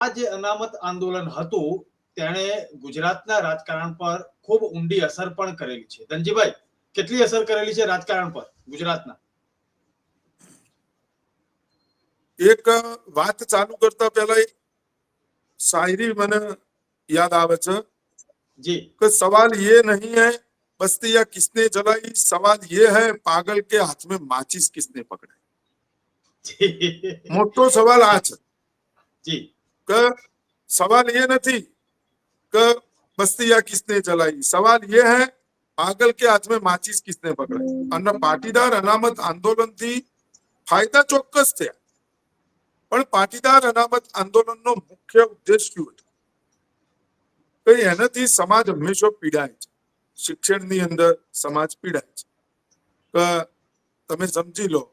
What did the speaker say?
આ જે અનામત આંદોલન હતું તેણે ગુજરાતના રાજકારણ પર ખૂબ ઊંડી અસર પણ કરેલી છે ધનજીભાઈ કેટલી અસર કરેલી છે રાજકારણ પર ગુજરાતના એક વાત ચાલુ કરતા પહેલા એક શાયરી મને યાદ આવે છે જી कि सवाल ये नहीं है बस्तियां किसने जलाई सवाल ये है पागल के हाथ में माचिस किसने पकड़ाई જી મોટો સવાલ આ છે જી કે સવાલ ये નથી કે બસ્તિયા કિસને જલાઈ સવાલ ये है પાગલ કે હાથ में માચિસ કિસને પકડાઈ અને પાટીદાર અનામત આંદોલનથી ફાયદા ચોક્કસ થયા પણ પાટીદાર અનામત આંદોલનનો મુખ્ય ઉદ્દેશ શું હતો કે એનાથી સમાજ હંમેશા પીડાય છે શિક્ષણની અંદર સમાજ પીડાય છે કે તમે સમજી લો